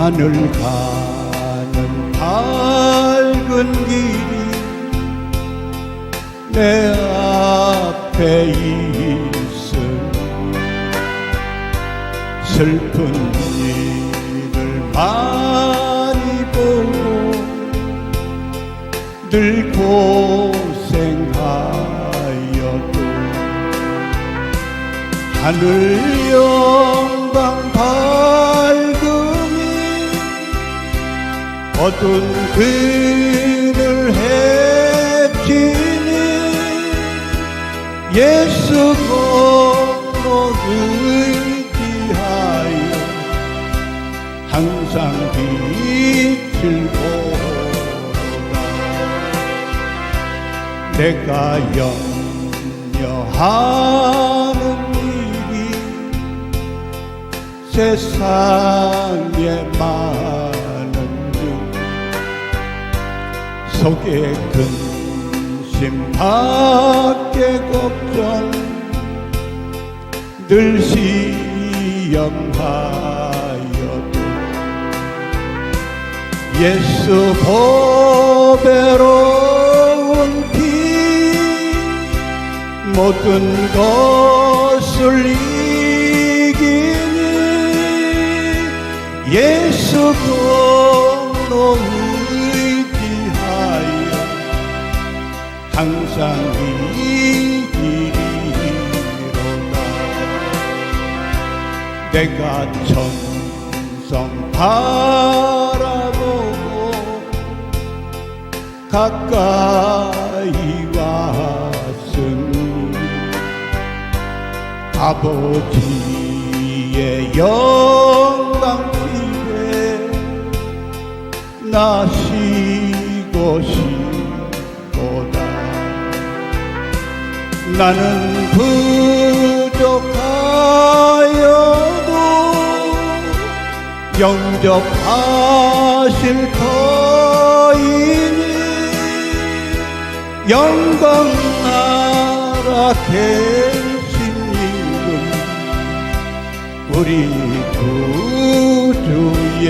하늘 가는 밝은 길이 내 앞에 있으니 슬픈 일을 많이 보고 늘 고생하여도 하늘 영광 밝 어두운 그늘 해지니 예수 공로 의지하여 항상 빛을 보라 내가 염려하는 일이 세상에 많 속에 근심 밖에 걱정. 늘 시험하여도 예수 보배로운 피 모든 것을 이기니 예수 공로 항상 이기리로다. 내가 천성 바라보고 가까이 왔으니 아버지의 영광 집에 나 쉬고 싶 나는 부족하여도 영접하실 터이니 영광 나라 계신 이름 우리 구주의